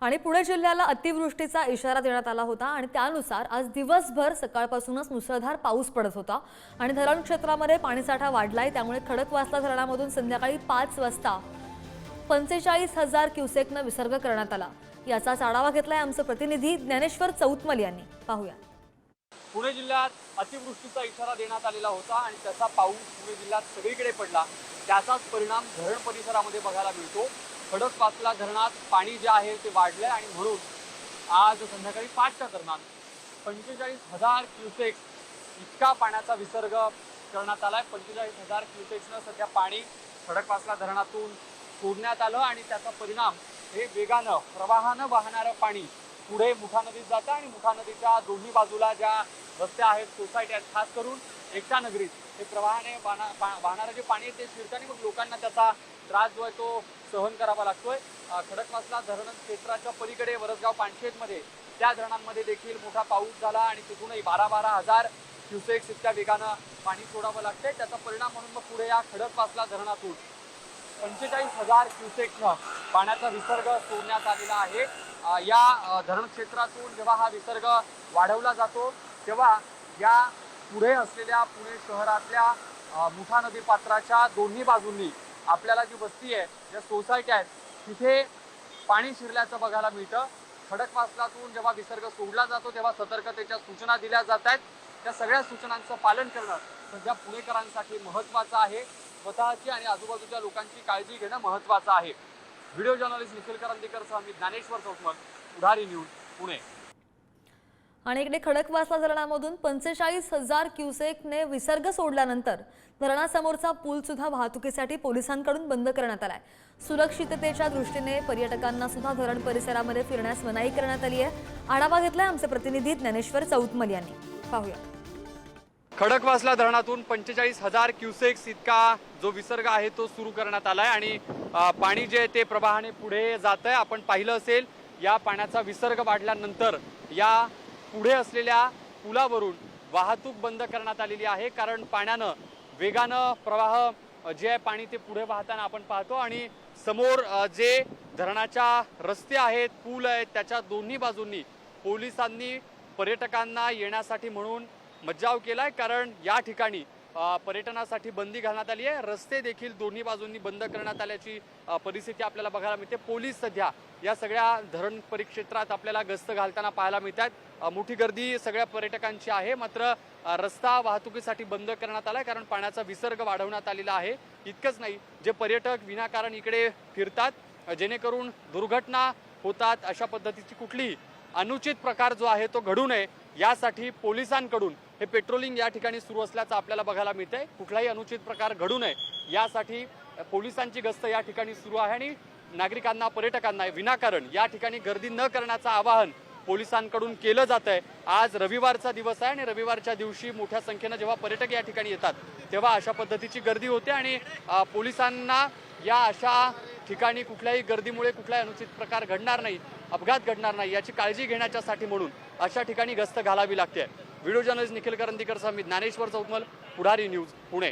आणि पुणे जिल्ह्याला अतिवृष्टीचा इशारा देण्यात आला होता आणि त्यानुसार आज दिवसभर सकाळपासूनच मुसळधार पाऊस पडत होता आणि धरण क्षेत्रामध्ये पाणीसाठा वाढलाय त्यामुळे खडकवासला धरणामधून संध्याकाळी पाच वाजता पंचेचाळीस हजार क्युसेकनं विसर्ग करण्यात आला. याचाच आढावा घेतलाय आमचे प्रतिनिधी ज्ञानेश्वर चौतमल यांनी. पाहूया. पुणे जिल्ह्यात अतिवृष्टीचा इशारा देण्यात आलेला होता आणि त्याचा पाऊस पुणे जिल्ह्यात सगळीकडे पडला. त्याचाच परिणाम धरण परिसरामध्ये बघायला मिळतो. खडकवासला धरणात पाणी जे आहे ते वाढलंय आणि म्हणून आज संध्याकाळी पाचच्या दरम्यान पंचेचाळीस हजार क्युसेक इतका पाण्याचा विसर्ग करण्यात आलाय. पंचेचाळीस हजार क्युसेक्सनं सध्या पाणी खडकवासला धरणातून सोडण्यात आलं आणि त्याचा परिणाम हे वेगानं प्रवाहानं वाहणारं पाणी पुढे मुठा नदीत जातं आणि मुठा नदीच्या दोन्ही बाजूला ज्या रस्ते आहेत सोसायटी आहेत खास करून एकता नगरीत हे प्रवाहाने पा- वाहणारं जे पाणी ते शिरतं मग लोकांना त्याचा त्रास जो आहे तो सहन करावा लागतोय. खडकवासला धरण क्षेत्राच्या पलीकडे वरसगाव पानशेतमध्ये त्या धरणांमध्ये देखील मोठा पाऊस झाला आणि तिथूनही बारा बारा हजार क्युसेक्स इतक्या वेगानं पाणी सोडावं लागतंय. त्याचा परिणाम म्हणून मग पुढे या खडकवासला धरणातून पंचेचाळीस हजार क्युसेकनं पाण्याचा विसर्ग सोडण्यात आलेला आहे. या धरण क्षेत्रातून जेव्हा हा विसर्ग वाढवला जातो तेव्हा या पुढे असलेल्या पुणे शहरातल्या मुठा नदी पात्राच्या दोन्ही बाजूंनी आपल्याला जी वस्ती आहे ज्या सोसायटी आहेत तिथे पाणी शिरल्याचं बघायला मिळतं. खडकवासलातून जेव्हा विसर्ग सोडला जातो तेव्हा सतर्कतेच्या सूचना दिल्या जात आहेत. त्या सगळ्या सूचनांचं पालन करणं सध्या पुणेकरांसाठी महत्त्वाचं आहे. स्वतःची आणि आजूबाजूच्या लोकांची काळजी घेणं महत्त्वाचं आहे. व्हिडिओ जर्नलिस्ट निखिल करंदीकरसह मी ज्ञानेश्वर चौकमल पुढारी न्यूज पुणे. आणि इकडे खडकवासला धरणामधून पंचेचाळीस हजार क्युसेकने विसर्ग सोडल्यानंतर धरणासमोरचा पूल सुद्धा वाहतुकीसाठी पोलिसांकडून बंद करण्यात आलाय. सुरक्षिततेच्या दृष्टीने पर्यटकांना सुद्धा धरण परिसरामध्ये फिरण्यास मनाई करण्यात आली आहे. आढावा घेतलाय आमचे प्रतिनिधी ज्ञानेश्वर चौतमल यांनी. पाहूया. खडकवासला धरणातून पंचेचाळीस हजार क्युसेक्स इतका जो विसर्ग आहे तो सुरू करण्यात आलाय आणि पाणी जे आहे ते प्रवाहाने पुढे जात आहे आपण पाहिलं असेल या पाण्याचा विसर्ग वाढल्यानंतर या पुढे असलेल्या पुलावरून वाहतूक बंद करण्यात आलेली आहे. कारण पाण्यानं वेगानं प्रवाह जे आहे पाणी ते पुढे वाहताना आपण पाहतो. आणि समोर जे धरणाच्या रस्ते आहेत पूल आहेत त्याच्या दोन्ही बाजूंनी पोलिसांनी पर्यटकांना येण्यासाठी म्हणून मज्जाव केलाय. कारण या ठिकाणी पर्यटनासाठी बंदी घालण्यात आली आहे. रस्ते देखील दोन्ही बाजूंनी बंद करण्यात आल्याची परिस्थिती आपल्याला बघायला मिळते. पोलीस सध्या या सगळ्या धरण परिक्षेत्रात आपल्याला गस्त घालताना पाहायला मिळतात मोठी गर्दी सगळ्या पर्यटकांची आहे. मात्र रस्ता वाहतुकीसाठी बंद करण्यात आला कारण पाण्याचा विसर्ग वाढवण्यात आलेला आहे. इतकंच नाही जे पर्यटक विनाकारण इकडे फिरतात जेणेकरून दुर्घटना होतात अशा पद्धतीची कुठलीही अनुचित प्रकार जो आहे तो घडू नये. यासाठी पोलिसांकडून हे पेट्रोलिंग या ठिकाणी सुरू असल्याचं आपल्याला बघायला मिळतंय. कुठलाही अनुचित प्रकार घडू नये. यासाठी पोलिसांची गस्त या ठिकाणी सुरू आहे आणि नागरिकांना पर्यटकांना विनाकारण या ठिकाणी गर्दी न करण्याचं आवाहन पोलिसांकडून केलं जात आहे आज रविवारचा दिवस आहे आणि रविवारच्या दिवशी मोठ्या संख्येनं जेव्हा पर्यटक या ठिकाणी येतात तेव्हा अशा पद्धतीची गर्दी होते आणि पोलिसांना या अशा ठिकाणी कुठल्याही गर्दीमुळे कुठलाही अनुचित प्रकार घडणार नाही अपघात घडणार नाही याची काळजी घेण्याच्यासाठी म्हणून अशा ठिकाणी गस्त घालावी लागते. व्हिडिओ जर्नलिस्ट निखिल करंदीकर मी ज्ञानेश्वर चौतमल पुढारी न्यूज पुणे.